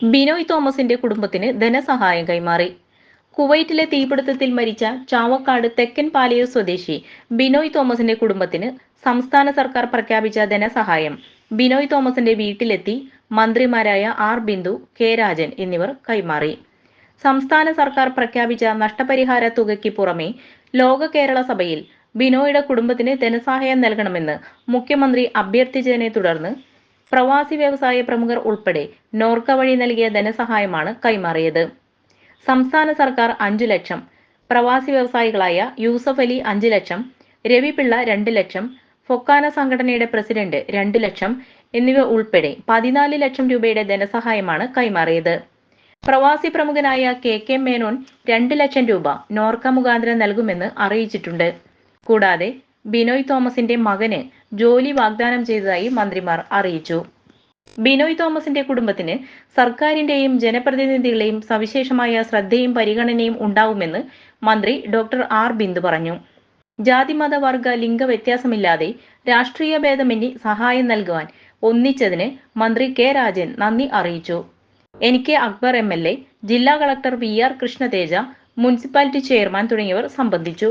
ബിനോയ് തോമസിന്റെ കുടുംബത്തിന് ധനസഹായം കൈമാറി. കുവൈറ്റിലെ തീപിടുത്തത്തിൽ മരിച്ച ചാവക്കാട് തെക്കൻ പാലയൂർ സ്വദേശി ബിനോയ് തോമസിന്റെ കുടുംബത്തിന് സംസ്ഥാന സർക്കാർ പ്രഖ്യാപിച്ച ധനസഹായം. ബിനോയ് തോമസിന്റെ വീട്ടിലെത്തി മന്ത്രിമാരായ ആർ. ബിന്ദു കെ. രാജൻ എന്നിവർ കൈമാറി. സംസ്ഥാന സർക്കാർ പ്രഖ്യാപിച്ച നഷ്ടപരിഹാര തുകയ്ക്ക് പുറമെ ലോക കേരള സഭയിൽ ബിനോയുടെ കുടുംബത്തിന് ധനസഹായം നൽകണമെന്ന് മുഖ്യമന്ത്രി അഭ്യർത്ഥിച്ചതിനെ തുടർന്ന് പ്രവാസി വ്യവസായ പ്രമുഖർ ഉൾപ്പെടെ നോർക്ക വഴി നൽകിയ ധനസഹായമാണ് കൈമാറിയത്. സംസ്ഥാന സർക്കാർ അഞ്ചു ലക്ഷം പ്രവാസി വ്യവസായികളായ യൂസഫ് അലി അഞ്ചു ലക്ഷം രവി പിള്ള രണ്ട് ലക്ഷം ഫൊക്കാന സംഘടനയുടെ പ്രസിഡന്റ് രണ്ട് ലക്ഷം എന്നിവ ഉൾപ്പെടെ പതിനാല് ലക്ഷം രൂപയുടെ ധനസഹായമാണ് കൈമാറിയത്. പ്രവാസി പ്രമുഖനായ കെ കെ മേനോൻ രണ്ട് ലക്ഷം രൂപ നോർക്ക മുഖാന്തരം നൽകുമെന്ന് അറിയിച്ചിട്ടുണ്ട്. കൂടാതെ ബിനോയ് തോമസിന്റെ മകന് ജോലി വാഗ്ദാനം ചെയ്തതായി മന്ത്രിമാർ അറിയിച്ചു. ബിനോയ് തോമസിന്റെ കുടുംബത്തിന് സർക്കാരിന്റെയും ജനപ്രതിനിധികളെയും സവിശേഷമായ ശ്രദ്ധയും പരിഗണനയും ഉണ്ടാവുമെന്ന് മന്ത്രി ഡോക്ടർ ആർ. ബിന്ദു പറഞ്ഞു. ജാതിമത വർഗ ലിംഗ വ്യത്യാസമില്ലാതെ രാഷ്ട്രീയ ഭേദമന്യേ സഹായം നൽകുവാൻ ഒന്നിച്ചതിന് മന്ത്രി കെ. രാജൻ നന്ദി അറിയിച്ചു. N. K. Akbar M. L. A ജില്ലാ collector V. R. Krishnateja municipality chairman തുടങ്ങിയവർ സംബന്ധിച്ചു.